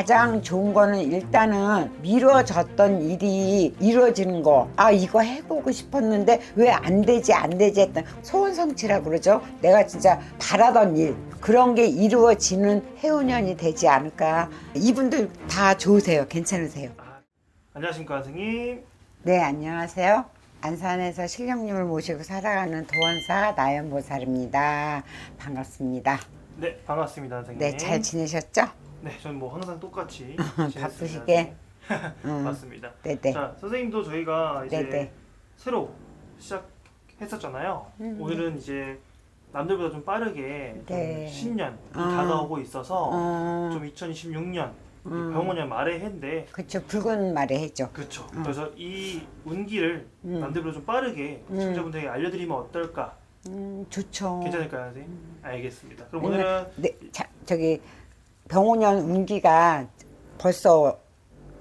가장 좋은 거는 일단은 미뤄졌던 일이 이루어지는 거. 아, 이거 해보고 싶었는데 왜 안 되지, 안 되지 했던 소원성취라고 그러죠. 내가 진짜 바라던 일. 그런 게 이루어지는 해운년이 되지 않을까. 이분들 다 좋으세요. 괜찮으세요. 아, 안녕하십니까 선생님. 네, 안녕하세요. 안산에서 신령님을 모시고 살아가는 도원사 나연보살입니다. 반갑습니다. 네 반갑습니다 선생님. 네, 잘 지내셨죠? 네, 저는 뭐 항상 똑같이 바쁘시게. 음. 맞습니다. 네네. 자 선생님도 저희가 이제 네네. 새로 시작했었잖아요. 음. 오늘은 이제 남들보다 좀 빠르게 좀 네. 신년이 아. 다가오고 있어서 어, 좀 2026년 음. 병원년 말의 해인데 그쵸. 붉은 말에 해죠. 그렇죠. 그래서 이 운기를 음. 남들보다 좀 빠르게 음. 시청자분들에게 알려드리면 어떨까? 음, 좋죠. 괜찮을까요, 선생님? 알겠습니다. 그럼 왜냐면 오늘은 네, 자, 저기 병오년 운기가 벌써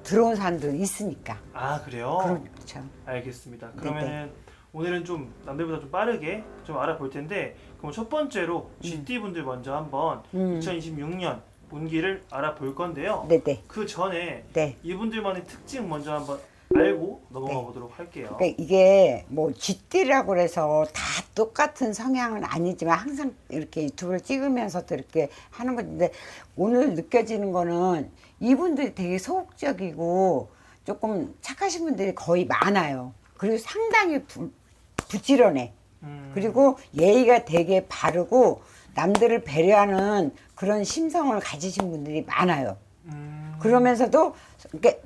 들어온 사람들 있으니까. 아 그래요? 그렇죠. 알겠습니다. 네네. 그러면은 오늘은 좀 남들보다 좀 빠르게 좀 알아볼 텐데 그럼 첫 번째로 GT 분들 먼저 한번 음. 2026년 운기를 알아볼 건데요. 네네. 그 전에 네. 이분들만의 특징 먼저 한번 알고 넘어가 네. 보도록 할게요. 그러니까 이게 뭐 쥐띠라고 그래서 다 똑같은 성향은 아니지만 항상 이렇게 유튜브를 찍으면서도 이렇게 하는 건데 오늘 느껴지는 거는 이분들이 되게 소극적이고 조금 착하신 분들이 거의 많아요. 그리고 상당히 부, 부지런해. 음, 그리고 예의가 되게 바르고 남들을 배려하는 그런 심성을 가지신 분들이 많아요. 음, 그러면서도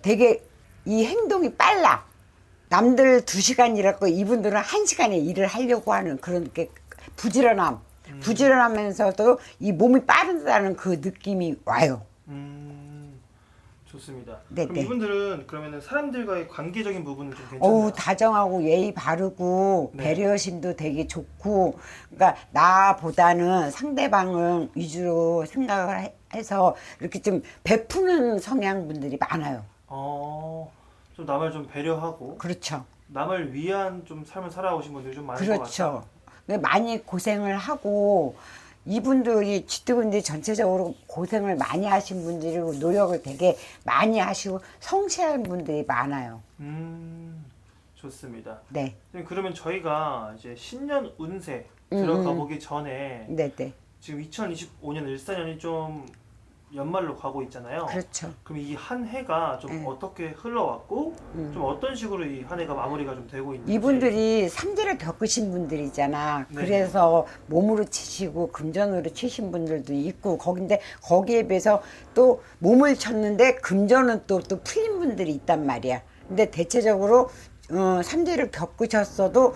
되게 이 행동이 빨라. 남들 두 시간 일하고 이분들은 한 시간에 일을 하려고 하는 그런 게 부지런함. 음. 부지런하면서도 이 몸이 빠르다는 그 느낌이 와요. 음, 좋습니다. 네, 그럼 네. 이분들은 그러면은 사람들과의 관계적인 부분은 좀 괜찮나요? 어우 다정하고 예의 바르고 네. 배려심도 되게 좋고 그러니까 나보다는 상대방을 위주로 생각을 해- 해서 이렇게 좀 베푸는 성향 분들이 많아요. 어, 좀 남을 좀 배려하고 그렇죠. 남을 위한 좀 삶을 살아오신 분들이 좀 많은 것 같아요. 그렇죠. 많이 고생을 하고 이분들이 쥐뜨분들이 전체적으로 고생을 많이 하신 분들이고 노력을 되게 많이 하시고 성실한 분들이 많아요. 음, 좋습니다. 네, 선생님, 그러면 저희가 이제 신년 운세 음, 들어가 음. 보기 전에 네, 네. 지금 2025년 일사년이 좀 연말로 가고 있잖아요. 그렇죠. 그럼 이 한 해가 좀 네. 어떻게 흘러왔고 음. 좀 어떤 식으로 이 한 해가 마무리가 좀 되고 있는지 이분들이 삼재를 겪으신 분들이잖아. 네. 그래서 몸으로 치시고 금전으로 치신 분들도 있고 거긴데 거기에 비해서 또 몸을 쳤는데 금전은 또 또 풀린 분들이 있단 말이야. 근데 대체적으로 어, 삼재를 겪으셨어도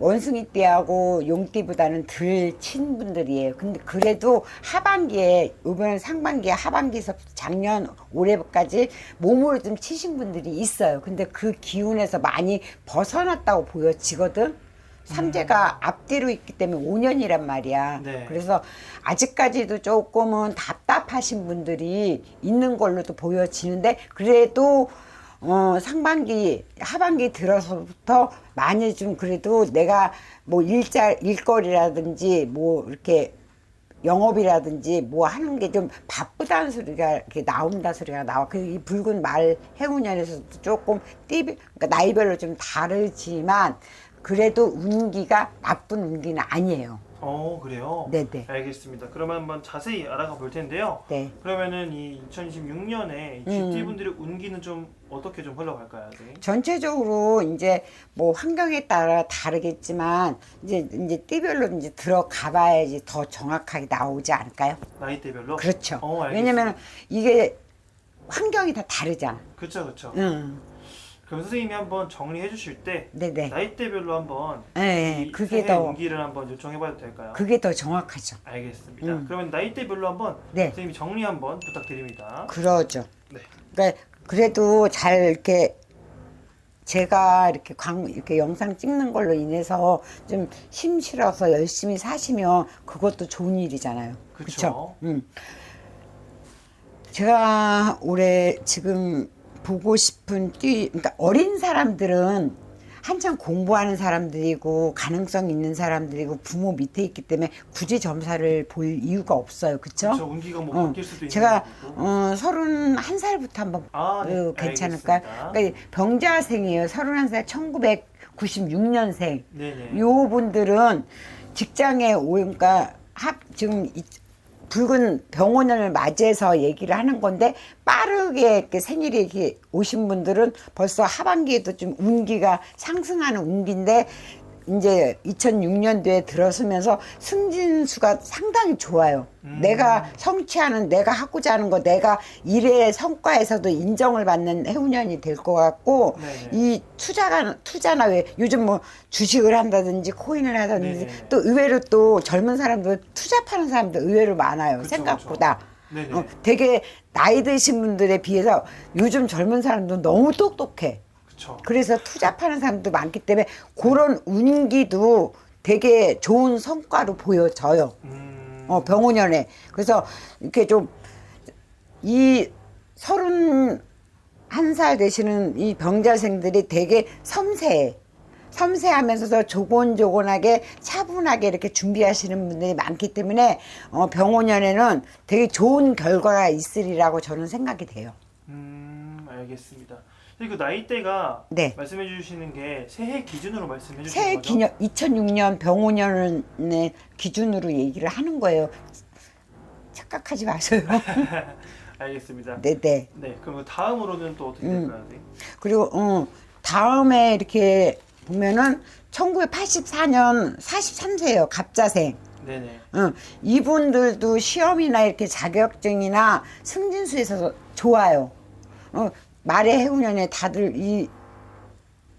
원숭이 띠하고 용띠보다는 덜 친 분들이에요. 근데 그래도 하반기에 이번 상반기에 하반기에서 작년 올해까지 몸으로 좀 치신 분들이 있어요. 근데 그 기운에서 많이 벗어났다고 보여지거든. 삼재가 앞뒤로 있기 때문에 5년이란 말이야. 네. 그래서 아직까지도 조금은 답답하신 분들이 있는 걸로도 보여지는데 그래도 어, 상반기, 하반기 들어서부터 많이 좀 그래도 내가 뭐 일자, 일거리라든지 뭐 이렇게 영업이라든지 뭐 하는 게 좀 바쁘다는 소리가 이렇게 나온다 소리가 나와. 그 이 붉은 말 해운년에서도 조금 띠, 그러니까 나이별로 좀 다르지만 그래도 운기가 나쁜 운기는 아니에요. 어 그래요? 네네. 알겠습니다. 그러면 한번 자세히 알아가 볼 텐데요. 네. 그러면은 이 2026년에 음. GT 분들의 운기는 좀 어떻게 좀 흘러갈까요, 선생님? 전체적으로 이제 뭐 환경에 따라 다르겠지만 이제 이제 띠별로 이제 들어가 봐야지 더 정확하게 나오지 않을까요? 나이대별로? 그렇죠. 어, 알겠습니다. 왜냐면 이게 환경이 다 다르잖아. 그렇죠, 그렇죠. 응. 그럼 선생님이 한번 정리해 주실 때 네네. 나이대별로 한번 네, 이 그게 더 운기를 한번 요청해 봐도 될까요? 그게 더 정확하죠. 알겠습니다. 음. 그러면 나이대별로 한번 네. 선생님이 정리 한번 부탁드립니다. 그러죠. 네. 그러니까 그래도 잘 이렇게 제가 이렇게 광 이렇게 영상 찍는 걸로 인해서 좀 힘실어서 열심히 사시면 그것도 좋은 일이잖아요. 그쵸. 그쵸? 음. 제가 올해 지금 보고 싶은 띠, 그러니까 어린 사람들은 한참 공부하는 사람들이고 가능성 있는 사람들이고 부모 밑에 있기 때문에 굳이 점사를 볼 이유가 없어요. 저 운기가 뭐 어, 바뀔 수도 있는 제가 거고. 어, 서른 한 살부터 한번 아, 네. 어, 괜찮을까요? 알겠습니다. 그러니까 병자생이에요. 서른한 살 1996년생. 네네. 요 분들은 직장에 오니까 합 지금 이- 붉은 병원을 맞이해서 얘기를 하는 건데 빠르게 이렇게 생일이 이렇게 오신 분들은 벌써 하반기에도 좀 운기가 상승하는 운기인데 이제 2006년도에 들어서면서 승진수가 상당히 좋아요. 음. 내가 성취하는 내가 하고자 하는 거 내가 일의 성과에서도 인정을 받는 해운년이 될 것 같고 네네. 이 투자가 투자나 왜 요즘 뭐 주식을 한다든지 코인을 하다든지 네네. 또 의외로 또 젊은 사람들 투자 파는 사람들 의외로 많아요 그쵸, 생각보다 그쵸. 네네. 어, 되게 나이 드신 분들에 비해서 요즘 젊은 사람들 너무 똑똑해 그쵸. 그래서 투자 파는 사람도 많기 때문에 그런 운기도 되게 좋은 성과로 보여져요 음. 어, 병원연에. 그래서 이렇게 좀 이 서른 한 살 되시는 이 병자생들이 되게 섬세해. 섬세하면서도 조곤조곤하게 차분하게 이렇게 준비하시는 분들이 많기 때문에 어, 병원연에는 되게 좋은 결과가 있으리라고 저는 생각이 돼요. 음, 알겠습니다. 그리고 나이대가 네. 말씀해 주시는 게 새해 기준으로 말씀해 주시는 새해 거죠? 기념 2006년 병원연의 기준으로 얘기를 하는 거예요. 착각하지 마세요. 알겠습니다. 네 네. 네, 그럼 다음으로는 또 어떻게 음. 될까요? 네. 그리고 어, 다음에 이렇게 보면은 1984년 43세예요. 갑자생. 네네. 어, 이분들도 시험이나 이렇게 자격증이나 승진수에서 좋아요. 어, 말의 해운년에 다들 이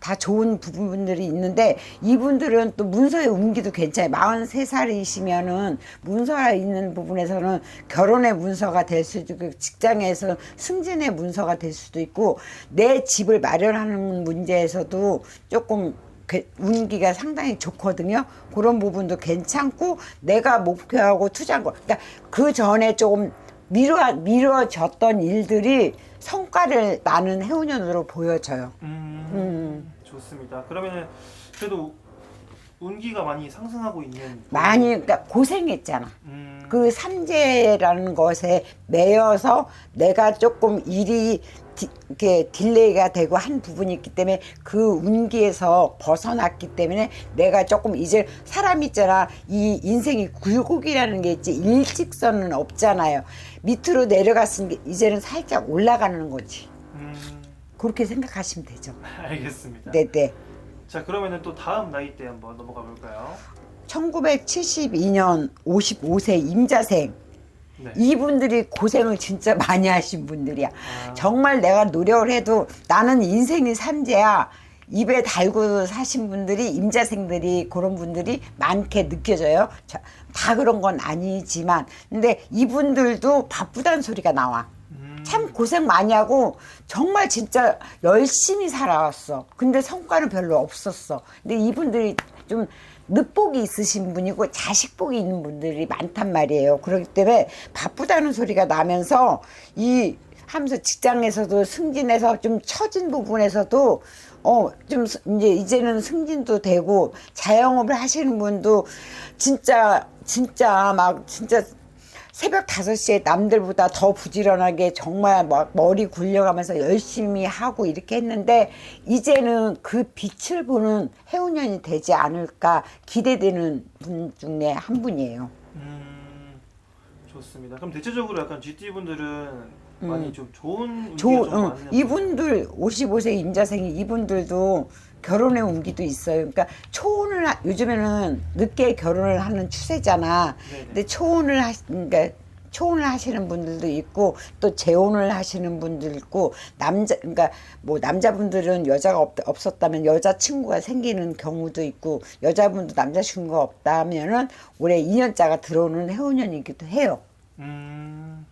다 좋은 부분들이 있는데 이분들은 또 문서의 운기도 괜찮아요. 43살이시면은 문서가 있는 부분에서는 결혼의 문서가 될 수도 있고 직장에서 승진의 문서가 될 수도 있고 내 집을 마련하는 문제에서도 조금 그 운기가 상당히 좋거든요. 그런 부분도 괜찮고 내가 목표하고 투자한 거. 그러니까 그 전에 조금 미뤄 미뤄졌던 일들이 성과를 나는 해운년으로 보여져요. 음, 음. 좋습니다. 그러면은 그래도 운기가 많이 상승하고 있는 많이 그러니까 고생했잖아. 음, 그 삼재라는 것에 매여서 내가 조금 일이 디, 이렇게 딜레이가 되고 한 부분이 있기 때문에 그 운기에서 벗어났기 때문에 내가 조금 이제 사람 있잖아 이 인생이 굴곡이라는 게 있지 일직선은 없잖아요 밑으로 내려갔으니까 이제는 살짝 올라가는 거지 음, 그렇게 생각하시면 되죠 알겠습니다. 네네 자, 그러면은 또 다음 나이대 한번 넘어가 볼까요? 1972년 55세 임자생 네. 이분들이 고생을 진짜 많이 하신 분들이야. 아. 정말 내가 노력을 해도 나는 인생이 삼재야. 입에 달고 사신 분들이 임자생들이 그런 분들이 많게 느껴져요. 자, 다 그런 건 아니지만 근데 이분들도 바쁘다는 소리가 나와. 음, 참 고생 많이 하고 정말 진짜 열심히 살아왔어. 근데 성과는 별로 없었어. 근데 이분들이 좀 늦복이 있으신 분이고 자식복이 있는 분들이 많단 말이에요. 그렇기 때문에 바쁘다는 소리가 나면서 이 하면서 직장에서도 승진해서 좀 처진 부분에서도 어 좀 이제 이제는 승진도 되고 자영업을 하시는 분도 진짜 진짜 막 진짜 새벽 5시에 남들보다 더 부지런하게 정말 막 머리 굴려가면서 열심히 하고 이렇게 했는데 이제는 그 빛을 보는 해운년이 되지 않을까 기대되는 분 중에 한 분이에요. 음, 좋습니다. 그럼 대체적으로 약간 GT 분들은 많이 좀 좋은 운기가 조, 좀 응, 많은 이분들 55세 임자생이 이분들도 결혼의 운기도 있어요. 그러니까 초혼을 하- 요즘에는 늦게 결혼을 하는 추세잖아. 네네. 근데 초혼을 하 그러니까 초혼을 하시는 분들도 있고 또 재혼을 하시는 분들 있고 남자 그러니까 뭐 남자분들은 여자가 없, 없었다면 여자 친구가 생기는 경우도 있고 여자분도 남자 친구가 없다면은 올해 2년짜가 들어오는 해운년이기도 해요. 음,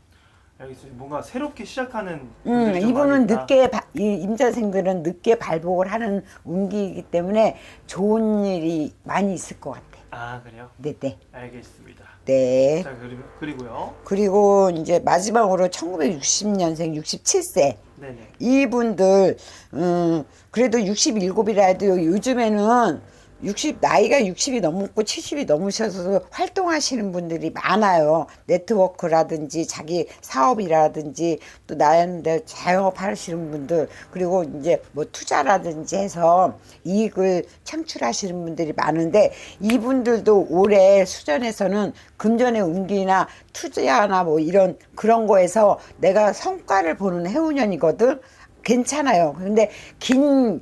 알겠습니다. 뭔가 새롭게 시작하는 음, 분들이 좀 이분은 많이 있다. 늦게 바- 이 임자생들은 늦게 발복을 하는 운기이기 때문에 좋은 일이 많이 있을 것 같아. 아 그래요? 네, 네, 알겠습니다. 네. 자 그리고 그리고요. 그리고 이제 마지막으로 1960년생 67세 네네. 이분들 음, 그래도 67이라도 요즘에는 60 나이가 60이 넘고 70이 넘으셔서 활동하시는 분들이 많아요. 네트워크라든지 자기 사업이라든지 또 나한테 자영업 하시는 분들 그리고 이제 뭐 투자라든지 해서 이익을 창출하시는 분들이 많은데 이분들도 올해 수전에서는 금전의 운기나 투자나 뭐 이런 그런 거에서 내가 성과를 보는 해운년이거든. 괜찮아요. 근데 긴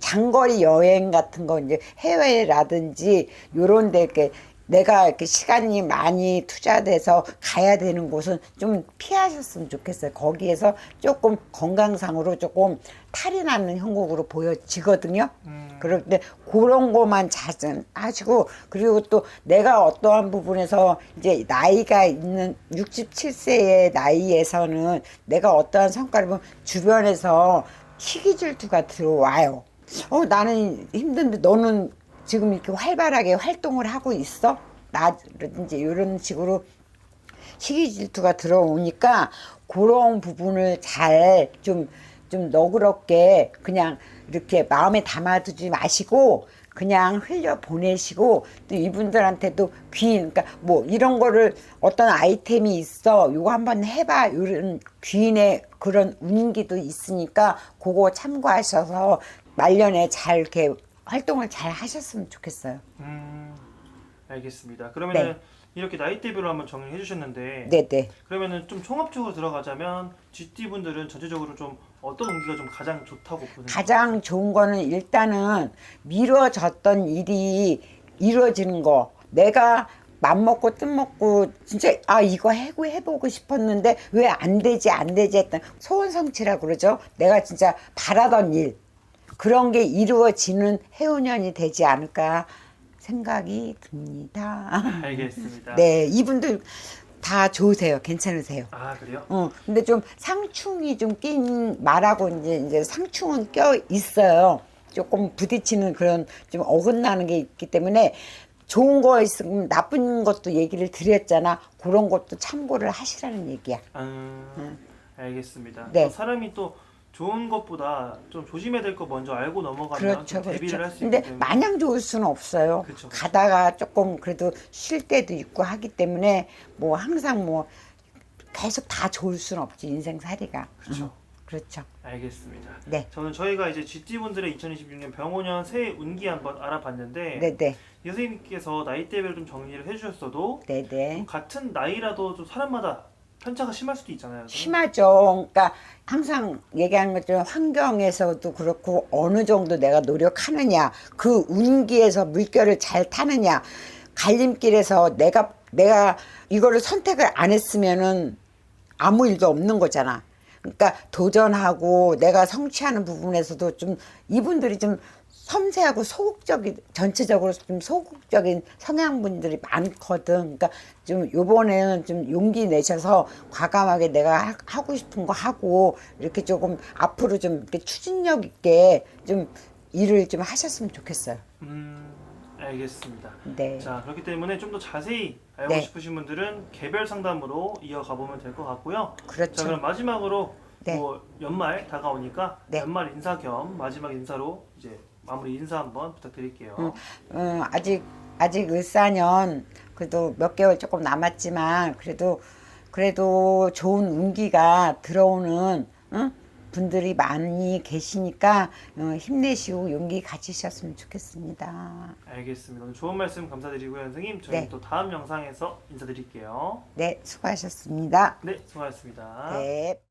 장거리 여행 같은 거 이제 해외라든지 요런 데 이렇게 내가 이렇게 시간이 많이 투자돼서 가야 되는 곳은 좀 피하셨으면 좋겠어요. 거기에서 조금 건강상으로 조금 탈이 나는 형국으로 보여지거든요. 음. 그럴 때 그런 거만 자제하시고 그리고 또 내가 어떠한 부분에서 이제 나이가 있는 67세의 나이에서는 내가 어떠한 성과를 보면 주변에서 시기 질투가 들어와요. 어 나는 힘든데 너는 지금 이렇게 활발하게 활동을 하고 있어? 나든지 이런 식으로 시기 질투가 들어오니까 그런 부분을 잘 좀 좀 너그럽게 그냥 이렇게 마음에 담아두지 마시고 그냥 흘려 보내시고 또 이분들한테도 귀 그러니까 뭐 이런 거를 어떤 아이템이 있어 요거 한번 해봐 이런 귀인의 그런 운기도 있으니까 그거 참고하셔서 말년에 잘 이렇게 활동을 잘 하셨으면 좋겠어요. 음. 알겠습니다. 그러면은 네. 이렇게 나이대별로 한번 정리해 주셨는데 네네. 그러면은 좀 총합적으로 들어가자면 GT 분들은 전체적으로 좀 어떤 운기가 좀 가장 좋다고 보는 가장 좋은 거는 일단은 미뤄졌던 일이 이루어지는 거. 내가 맘먹고 뜻먹고 진짜 아 이거 해고 해보고 싶었는데 왜 안 되지 안 되지 했던 소원 성취라 그러죠. 내가 진짜 바라던 일 그런 게 이루어지는 해운년이 되지 않을까 생각이 듭니다. 알겠습니다. 네 이분들 다 좋으세요. 괜찮으세요. 아 그래요? 어, 근데 좀 상충이 좀 낀 말하고 이제 이제 상충은 껴 있어요. 조금 부딪히는 그런 좀 어긋나는 게 있기 때문에 좋은 거 있으면 나쁜 것도 얘기를 드렸잖아. 그런 것도 참고를 하시라는 얘기야. 음, 알겠습니다. 네. 또 사람이 또 좋은 것보다 좀 조심해야 될 거 먼저 알고 넘어가면 그렇죠, 좀 대비를 할수 그렇죠. 있기 근데 때문에 마냥 좋을 수는 없어요. 그쵸, 그쵸. 가다가 조금 그래도 쉴 때도 있고 하기 때문에 뭐 항상 뭐 계속 다 좋을 수는 없지 인생살이가. 그렇죠. 음, 그렇죠. 알겠습니다. 네. 저는 저희가 이제 GT 분들의 2026년 병원년 새해 운기 한번 알아봤는데 네네. 이 선생님께서 나이대별로 좀 정리를 해주셨어도 네 네. 같은 나이라도 좀 사람마다 편차가 심할 수도 있잖아요. 심하죠. 그러니까 항상 얘기하는 것처럼 환경에서도 그렇고 어느 정도 내가 노력하느냐, 그 운기에서 물결을 잘 타느냐, 갈림길에서 내가 내가 이거를 선택을 안 했으면은 아무 일도 없는 거잖아. 그러니까 도전하고 내가 성취하는 부분에서도 좀 이분들이 좀 섬세하고 소극적인 전체적으로 좀 소극적인 성향분들이 많거든. 그러니까 좀 요번에는 좀 용기 내셔서 과감하게 내가 하- 하고 싶은 거 하고 이렇게 조금 앞으로 좀 이렇게 추진력 있게 좀 일을 좀 하셨으면 좋겠어요. 음, 알겠습니다. 네. 자 그렇기 때문에 좀 더 자세히 알고 네. 싶으신 분들은 개별 상담으로 이어가 보면 될 것 같고요. 그렇죠. 자 그럼 마지막으로 네. 뭐 연말 다가오니까 네. 연말 인사 겸 마지막 인사로 이제 마무리 인사 한번 부탁드릴게요. 음, 음, 아직 아직 을사년 그래도 몇 개월 조금 남았지만 그래도 그래도 좋은 운기가 들어오는 응? 분들이 많이 계시니까 어, 힘내시고 용기 가지셨으면 좋겠습니다. 알겠습니다. 오늘 좋은 말씀 감사드리고요, 선생님. 저희 네. 또 다음 영상에서 인사드릴게요. 네, 수고하셨습니다. 네, 수고하셨습니다. 네.